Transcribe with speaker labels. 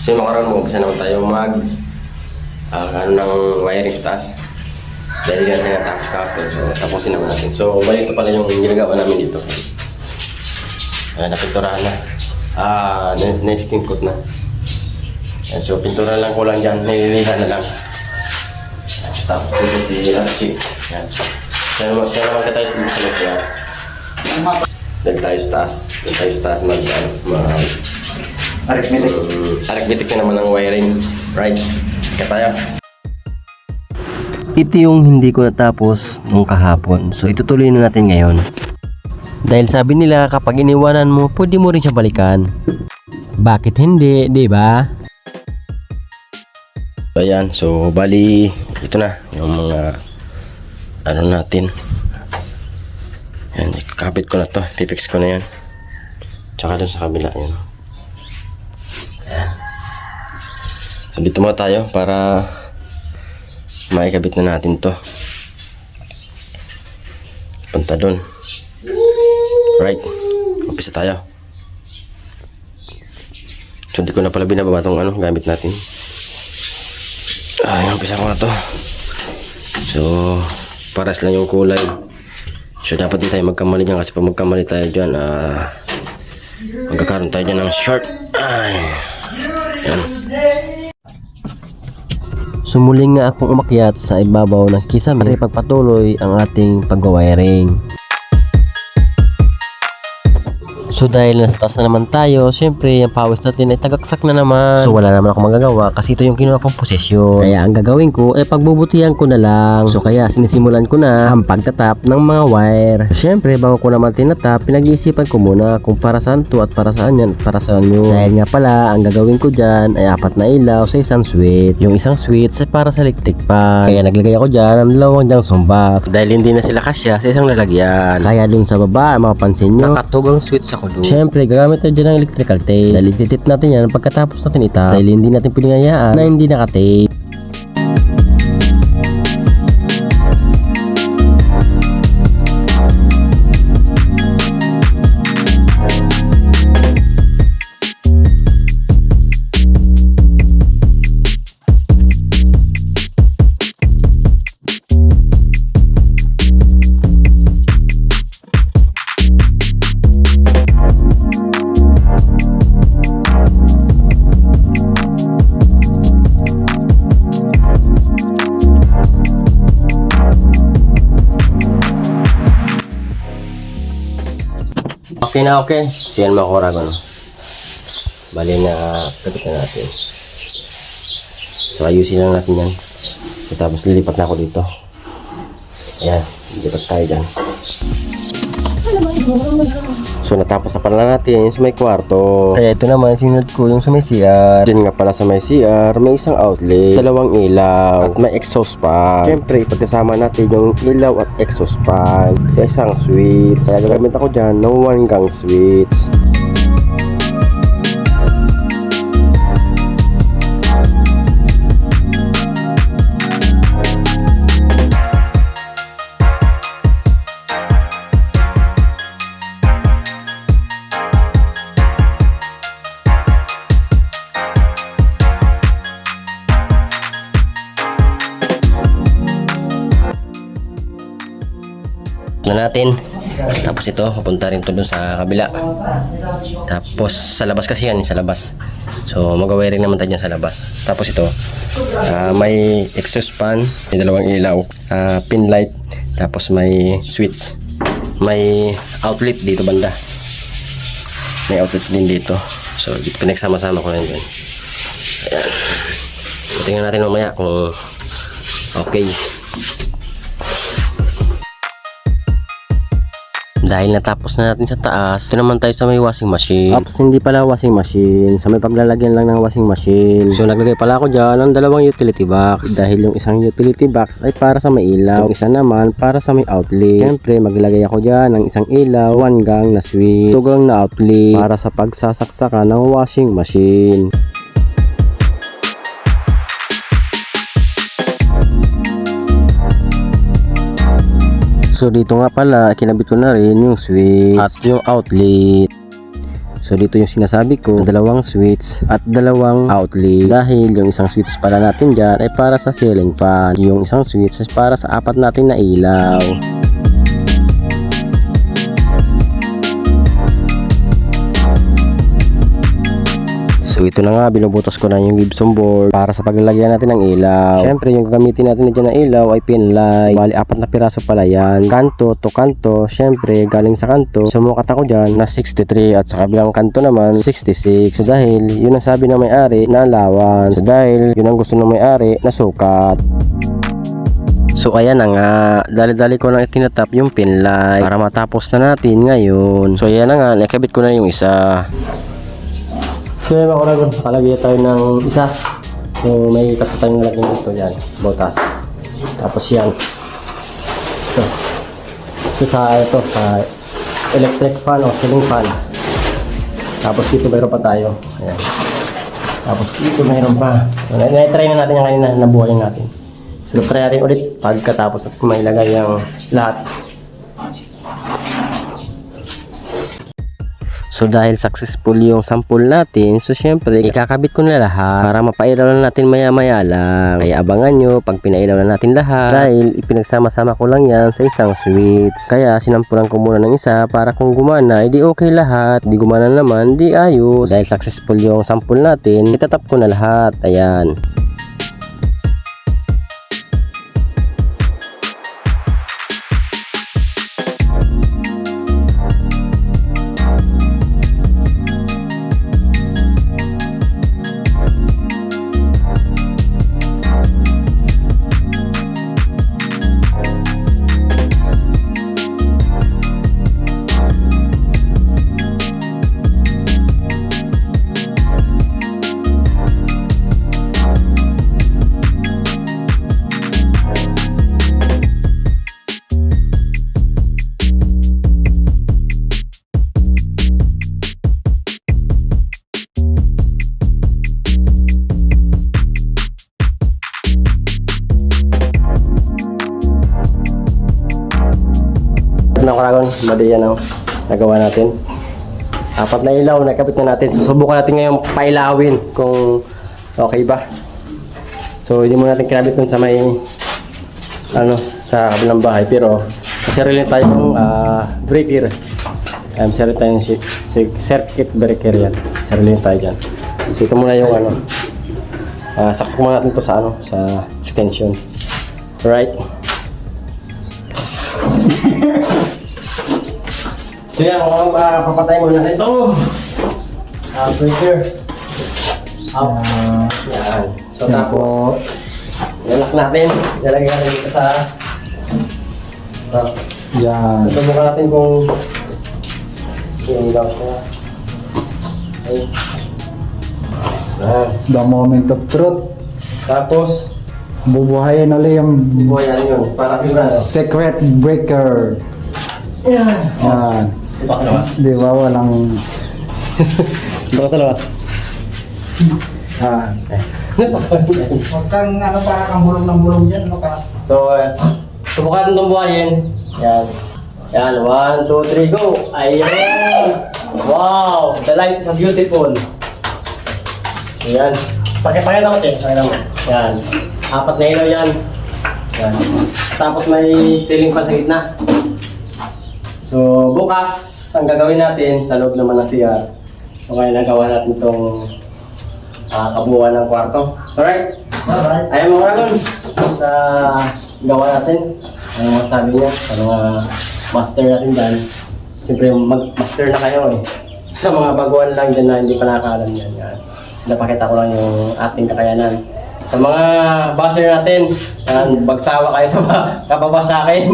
Speaker 1: So yung makaroon mo, umpisa naman tayo mag ah, ano ng wiring stas. Dahil yan tayo natapos kahapon. So tapusin naman natin. So bali ito pala yung ginagawa namin dito. Ayan, napinturahan na. Ah, na- na-skin coat na. Ayan, so pintura lang ko lang dyan. Nililihan na lang. Tapos dito si Archie. Ayan. Siya naman, siya naman ka tayo sa sa siya. Dahil tayo sa taas. Dahil tayo sa taas mag, ano, mag,
Speaker 2: Arithmetic.
Speaker 1: arithmetic na naman ng wiring. Right? Kaya tayo.
Speaker 3: Ito yung hindi ko natapos nung kahapon. So itutuloy na natin ngayon. Dahil sabi nila kapag iniwanan mo, pwede mo rin siya balikan. Bakit hindi, 'di ba?
Speaker 1: So, ayan. So, bali, ito na. Yung mga, ano natin. Yan, kapit ko na to. Pipix ko na yan. Tsaka dun sa kabila, yan. So, dito muna tayo para maikabit na natin to. Punta dun. Right. Umpisa tayo. So, di ko na pala binababa tong ano, gamit natin. Ay, umpisa ko na to. So, paras lang yung kulay. So, dapat din tayo magkamali dyan kasi pag magkamali tayo dyan, ah, magkakaroon tayo dyan ng short. Ay, yan.
Speaker 3: Sumuling nga akong umakyat sa ibabaw ng kisame pagpatuloy ang ating pagwawiring. So dahil nasa taas na naman tayo, syempre yung pawis natin ay tagaksak na naman. So wala naman ako magagawa kasi ito yung kinuha kong posesyon. Kaya ang gagawin ko ay pagbubutihan ko na lang. So kaya sinisimulan ko na ang pagtatap ng mga wire. So, syempre bago ko naman tinatap, pinag-iisipan ko muna kung para saan to at para saan yan at para saan yun. Dahil nga pala, ang gagawin ko dyan ay apat na ilaw sa isang switch. Yung isang switch ay para sa electric pan. Kaya naglagay ako dyan ng dalawang junction box. Dahil hindi na sila kasya sa isang lalagyan. Kaya dun sa baba, mapapansin nyo, nakatog ang switch sa kulo. Siyempre, gagamit tayo dyan ng electrical tape. Dahil ititip natin yan pagkatapos natin itap. Dahil hindi natin pinangayaan na hindi nakatape.
Speaker 1: Okay na okay. So, yan mga kurago, no? Bali na, kapit na natin. So, ayusin lang natin yan. So, tapos lilipat na ako dito. Ayan, lilipat tayo dyan. So, natapos na pala natin yung sa may kwarto.
Speaker 3: Kaya ito naman, sinunod ko yung sa may CR.
Speaker 1: Diyan nga pala sa may CR, may isang outlet, dalawang ilaw, at may exhaust fan. Siyempre, pagkasama natin yung ilaw at exhaust fan sa isang switch. Kaya gagamit ako dyan ng one gang switch. Na natin. Tapos ito, papunta rin to sa kabila. Tapos sa labas kasi yan, sa labas. So mag-wiring naman tayo sa labas. Tapos ito, ah, may exhaust fan, may dalawang ilaw, ah, pin light, tapos may switch. May outlet dito banda. May outlet din dito. So pinagsama-sama ko na yun. Ayan. Tingnan natin mamaya kung okay.
Speaker 3: Dahil natapos na natin sa taas, ito naman tayo sa may washing machine. Ops, hindi pala washing machine. Sa may paglalagyan lang ng washing machine. So, naglagay pala ako dyan ng dalawang utility box. Dahil yung isang utility box ay para sa may ilaw. Yung isa naman para sa may outlet. Siyempre, maglagay ako dyan ng isang ilaw, one gang na switch, two gang na outlet para sa pagsasaksakan ng washing machine. So dito nga pala, kinabit ko na rin yung switch at yung outlet. So dito yung sinasabi ko, dalawang switch at dalawang outlet. Dahil yung isang switch pala natin dyan ay para sa ceiling fan. Yung isang switch ay para sa apat natin na ilaw. So ito na nga, binubutas ko na yung gypsum board para sa paglalagyan natin ng ilaw. Siyempre, yung gagamitin natin dyan na ilaw ay pin light. Bali, apat na piraso pala yan. Kanto to kanto, siyempre, galing sa kanto. Sumukat ako dyan na 63 at sa kabilang kanto naman, 66. So dahil, yun ang sabi ng may-ari na alawan. So dahil, yun ang gusto ng may-ari na sukat. So ayan na nga, dali-dali ko lang itinatap yung pin light para matapos na natin ngayon. So ayan na nga, nakabit ko na yung isa. So yun mga kuragon, nakalagay tayo ng isa. So may tatlo tayong nalagyan dito yan, botas. Tapos yan. Ito. Ito sa ito, sa electric fan o ceiling fan. Tapos dito mayroon pa tayo. Ayan. Tapos dito mayroon pa. So na-try na natin yung kanina, nabuhay natin. So try natin ulit pagkatapos at mailagay ang lahat. So dahil successful yung sample natin, so syempre ikakabit ko na lahat para mapailaw na natin maya maya lang. Kaya abangan nyo pag pinailaw na natin lahat dahil ipinagsama-sama ko lang yan sa isang switch. Kaya sinampulan ko muna ng isa para kung gumana, edi okay lahat. Di gumana naman, di ayos. Dahil successful yung sample natin, itatap ko na lahat. Ayan. Ano karagon, bali yan ang nagawa natin. Apat na ilaw, nakapit na natin. Susubukan natin ngayon pailawin kung okay ba. So, hindi muna natin kinabit dun sa may ano, sa kabilang bahay. Pero, masarili tayong ah, breaker. Um, sarili tayong si, circuit breaker yan. Sarili tayo dyan. So, ito muna yung ano. Uh, saksak muna natin to sa ano, sa extension. Right. So yan, kung uh, papatay muna natin ito. Ah, breaker. Out. yan. So tapos, nalak natin. Nalagay natin dito sa... Uh,
Speaker 2: Yan.
Speaker 3: susubukan natin kung yung siya. Okay. Yan.
Speaker 2: The moment of truth.
Speaker 3: Tapos,
Speaker 2: Bubuhayin ulit yung
Speaker 3: buhayan yun. Para sigurado.
Speaker 2: secret breaker.
Speaker 3: Yan.
Speaker 2: Yan.
Speaker 3: Ito sa labas.
Speaker 2: Di ba walang...
Speaker 3: Ito sa labas.
Speaker 2: Yan.
Speaker 4: Huwag kang ano para kang bulong ng bulong dyan, ano ka?
Speaker 3: So, uh, subukan itong buhayin. Yan. Yan, one, two, three, go! Ayan! Wow! The light is beautiful. Ayan. Pakipakita ko, Che. Pakita mo. Yan. Apat na ilaw yan. Yan. Tapos may ceiling fan sa gitna. So, bukas, ang gagawin natin sa loob naman ng CR. So, ngayon nagawa natin itong uh, kabuuan ng kwarto. So, right?
Speaker 4: Alright.
Speaker 3: Ayaw mo Ragon sa gawa natin. Ano ang sabi niya sa mga master natin dyan. Siyempre mag-master na kayo eh. Sa mga baguhan lang dyan na hindi pa nakakalam yan. yan. Napakita ko lang yung ating kakayanan. Sa mga basher natin, yan, bagsawa kayo sa mga kababa sa akin.